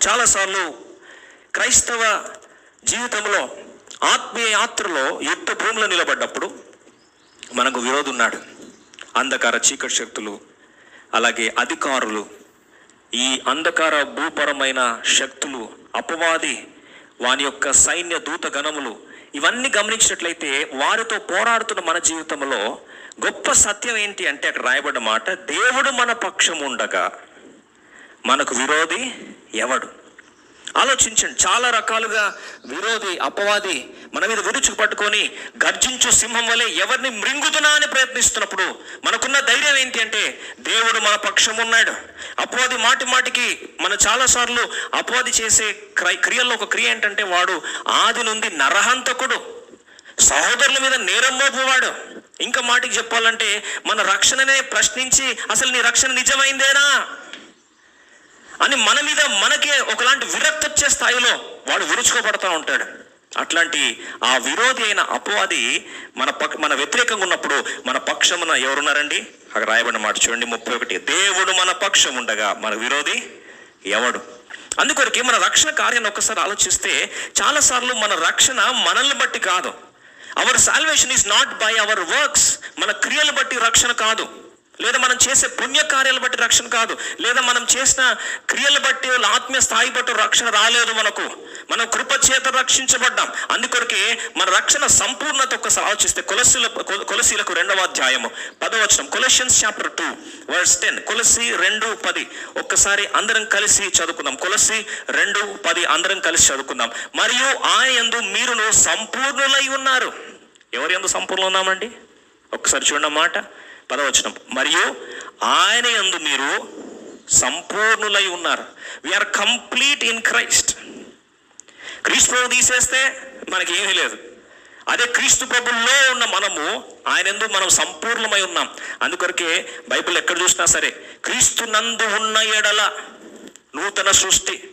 చాలాసార్లు క్రైస్తవ జీవితంలో ఆత్మీయ యాత్రలో యుద్ధ భూమిలో నిలబడ్డప్పుడు మనకు విరోధి ఉన్నాడు అంధకార చీకటి శక్తులు అలాగే అధికారులు ఈ అంధకార భూపరమైన శక్తులు అపవాది వాని యొక్క సైన్య దూత గణములు ఇవన్నీ గమనించినట్లయితే వారితో పోరాడుతున్న మన జీవితంలో గొప్ప సత్యం ఏంటి అంటే అక్కడ రాయబడ్డ మాట దేవుడు మన పక్షం ఉండగా మనకు విరోధి ఎవడు? ఆలోచించండి చాలా రకాలుగా విరోధి అపవాది మన మీద విరుచుకు పట్టుకొని గర్జించు సింహం వలె ఎవరిని మృంగుతున్నా అని ప్రయత్నిస్తున్నప్పుడు మనకున్న ధైర్యం ఏంటి అంటే దేవుడు మన పక్షం ఉన్నాడు. అపవాది మాటి మాటికి మన చాలాసార్లు అపవాది చేసే క్రై- క్రియల్లో ఒక క్రియ ఏంటంటే వాడు ఆది నుండి నరహంతకుడు. సహోదరుల మీద నేరం మోపువాడు. ఇంకా మాటికి చెప్పాలంటే మన రక్షణనే ప్రశ్నించి అసలు నీ రక్షణ నిజమైందేనా? అని మన మీద మనకే ఒకలాంటి విరక్తి వచ్చే స్థాయిలో వాడు విరుచుకోబడతా ఉంటాడు. అట్లాంటి ఆ విరోధి అయిన అపవాది మన పక్ మన వ్యతిరేకంగా ఉన్నప్పుడు మన పక్షమున ఎవరున్నారండి? అక్కడ రాయబడిన మాట చూడండి ముప్పై ఒకటి. దేవుడు మన పక్షం ఉండగా మన విరోధి ఎవడు? అందుకొరకే మన రక్షణ కార్యాన్ని ఒక్కసారి ఆలోచిస్తే చాలాసార్లు మన రక్షణ మనల్ని బట్టి కాదు. Our salvation is not by our works మన క్రియలు బట్టి రక్షణ కాదు. లేదా మనం చేసే పుణ్య కార్యాలు బట్టి రక్షణ కాదు లేదా మనం చేసిన క్రియలు బట్టి వాళ్ళ ఆత్మీయ స్థాయి బట్టి రక్షణ రాలేదు మనకు. మనం కృప చేత రక్షించబడ్డాం. అందుకొరకే మన రక్షణ సంపూర్ణత ఒకసారి ఆలోచిస్తే కొలసీల కొలసీలకు రెండవ అధ్యాయము పదవచనం Colossians chapter two verse ten కొలసి రెండు పది. ఒక్కసారి అందరం కలిసి చదువుకుందాం. కొలసి రెండు పది అందరం కలిసి చదువుకుందాం. మరియు ఆయన యందు మీరును సంపూర్ణులై ఉన్నారు. ఎవరి ఎందు సంపూర్ణ ఉన్నామండి? ఒక్కసారి చూడండి మాట. పదవచనం మరియు ఆయన యందు మీరు సంపూర్ణులై ఉన్నారు. వీఆర్ కంప్లీట్ ఇన్ క్రైస్ట్ క్రీస్తు ప్రభు తీసేస్తే మనకి ఏమీ లేదు. అదే క్రీస్తు ప్రభుల్లో ఉన్న మనము ఆయన ఎందు మనం సంపూర్ణమై ఉన్నాం. అందుకొరకే బైబిల్ ఎక్కడ చూసినా సరే క్రీస్తు నందు ఉన్న ఎడల నూతన సృష్టి.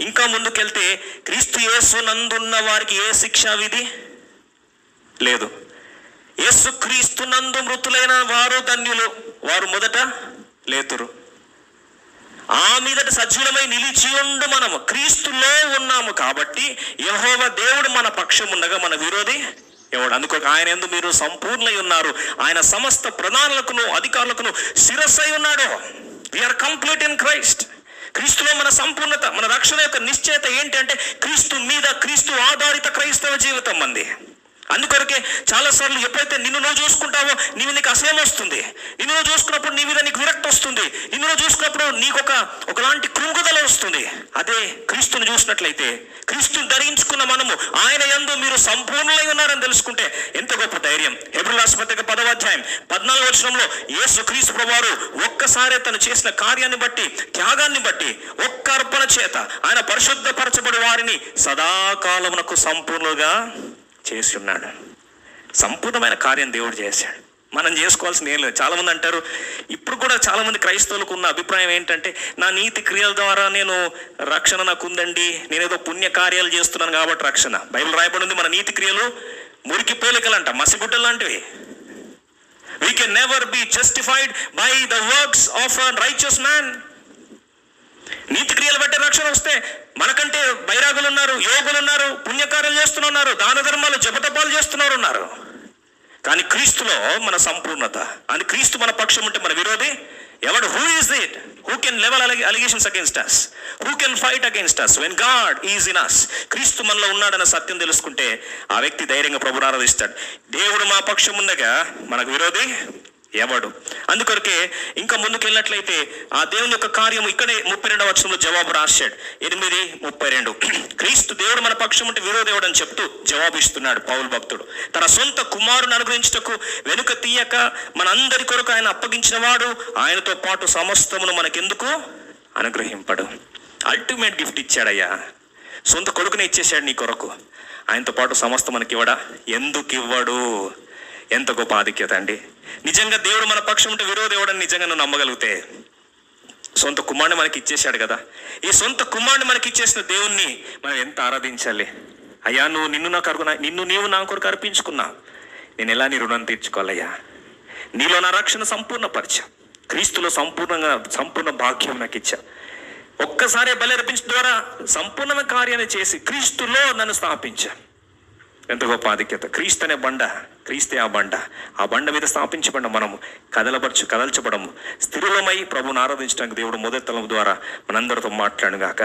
ఇంకా ముందుకెళ్తే క్రీస్తు యేసు నందున్న వారికి ఏ శిక్షా విధి? లేదు. యేసుక్రీస్తు నందు మృతులైన వారు ధన్యులు. వారు మొదట లేతురు. ఆ మీదట సజీవమై నిలిచి ఉండు మనము. క్రీస్తులో ఉన్నాము కాబట్టి యహోవ దేవుడు మన పక్షం ఉండగా మన విరోధి ఎవడు. అందుకొక ఆయన ఎందు మీరు సంపూర్ణై ఉన్నారు. ఆయన సమస్త ప్రధానులకును అధికారులకును శిరస్సై ఉన్నాడు. వీఆర్ కంప్లీట్ ఇన్ క్రైస్ట్ క్రీస్తులో మన సంపూర్ణత మన రక్షణ యొక్క నిశ్చయత ఏంటంటే క్రీస్తు మీద క్రీస్తు ఆధారిత క్రైస్తవ జీవితం మంది అందుకొరకే చాలాసార్లు ఎప్పుడైతే నిన్ను నువ్వు చూసుకుంటావో నీవు నీకు అసహ్యం వస్తుంది. నిన్ను నువ్వు చూసుకున్నప్పుడు నీ మీద నీకు విరక్తి వస్తుంది. నిన్ను నువ్వు చూసుకున్నప్పుడు నీకు ఒక ఒకలాంటి కృంగుదల వస్తుంది. అదే క్రీస్తుని చూసినట్లయితే క్రీస్తుని ధరించుకున్న మనము ఆయన ఎందు మీరు సంపూర్ణులై ఉన్నారని తెలుసుకుంటే ఎంత గొప్ప ధైర్యం. హెబ్రులాస్పత్రిక పదవాధ్యాయం పద్నాలుగు వచనంలో యేసు క్రీస్తు ప్రభువారు ఒక్కసారే తను చేసిన కార్యాన్ని బట్టి త్యాగాన్ని బట్టి ఒక్క అర్పణ చేత ఆయన పరిశుద్ధపరచబడి వారిని సదాకాలమునకు సంపూర్ణంగా చేసి ఉన్నాడు. సంపూర్ణమైన కార్యం దేవుడు చేశాడు. మనం చేసుకోవాల్సింది ఏం లేదు. చాలామంది అంటారు ఇప్పుడు కూడా చాలామంది క్రైస్తవులకు ఉన్న అభిప్రాయం ఏంటంటే నా నీతి క్రియల ద్వారా నేను రక్షణ నాకు ఉందండి. నేనేదో పుణ్య కార్యాలు చేస్తున్నాను కాబట్టి రక్షణ. బైబిల్ రాయబడి ఉంది మన నీతి క్రియలు మురికి పోలికలంట మసిగుడ్డలు లాంటివి. We can never be justified by the works of a righteous man నీతి క్రియలు బట్టి రక్షణ వస్తే మనకంటే బైరాగులు ఉన్నారు యోగులు ఉన్నారు పుణ్యకార్యాలు చేస్తున్నారు దాన ధర్మాలు జపతపాలు చేస్తున్నారు ఉన్నారు కానీ క్రీస్తులో మన సంపూర్ణత అని క్రీస్తు మన పక్షం ఉంటే మన విరోధి. ఎవడు who is it who can level allegations against us who can fight against us when God is in us క్రీస్తు మనలో ఉన్నాడన్న సత్యం తెలుసుకుంటే ఆ వ్యక్తి ధైర్యంగా ప్రభుని ఆరాధిస్తాడు. దేవుడు మా పక్షం ఉండగా మనకు విరోధి ఎవడు? అందుకొరకే ఇంకా ముందుకు వెళ్ళినట్లయితే ఆ దేవుని యొక్క కార్యం ఇక్కడే ముప్పై రెండవ వచనంలో జవాబు రాశాడు. ఎనిమిది ముప్పై రెండు. పక్షం ఉంటే విరోధేవుడు చెప్తూ జవాబు ఇస్తున్నాడు పౌలు భక్తుడు. తన సొంత కుమారుని అనుగ్రహించటకు వెనుక తీయక మనందరి కొరకు ఆయన అప్పగించిన వాడు ఆయనతో పాటు సమస్తమును మనకెందుకు? అనుగ్రహింపడు. అల్టిమేట్ గిఫ్ట్ ఇచ్చాడయ్యా. సొంత కొడుకునే ఇచ్చేశాడు నీ కొరకు. ఆయనతో పాటు సమస్త మనకి ఇవ్వడా ఎందుకు ఇవ్వడు ఎంత గొప్ప ఆధిక్యత అండి. నిజంగా దేవుడు మన పక్షం ఉంటే విరోధి నిజంగా నువ్వు నమ్మగలిగితే సొంత కుమారుని మనకి ఇచ్చేశాడు కదా. ఈ సొంత కుమారుని మనకి ఇచ్చేసిన దేవుణ్ణి మనం ఎంత ఆరాధించాలి? అయ్యా నువ్వు నిన్ను నాకు అరుగు నిన్ను నీవు నా కొరకు అర్పించుకున్నా. నేను ఎలా నీ రుణం తీర్చుకోవాలయ్యా? నీలో నా రక్షణ సంపూర్ణ పరిచయం క్రీస్తులో సంపూర్ణంగా సంపూర్ణ భాగ్యం నాకు ఇచ్చా. ఒక్కసారి బలి అర్పించడం ద్వారా సంపూర్ణ కార్యాన్ని చేసి క్రీస్తులో నన్ను స్థాపించా. ఎంత గొప్ప ఆధిక్యత క్రీస్తు అనే బండ క్రీస్తే ఆ బండ. ఆ బండ మీద స్థాపించబడిన మనము కదలపరచు కదల్చబడము. స్థిరమై ప్రభుని ఆరాధించడానికి దేవుడు మొదటి తలం ద్వారా మనందరితో మాట్లాడుగాక.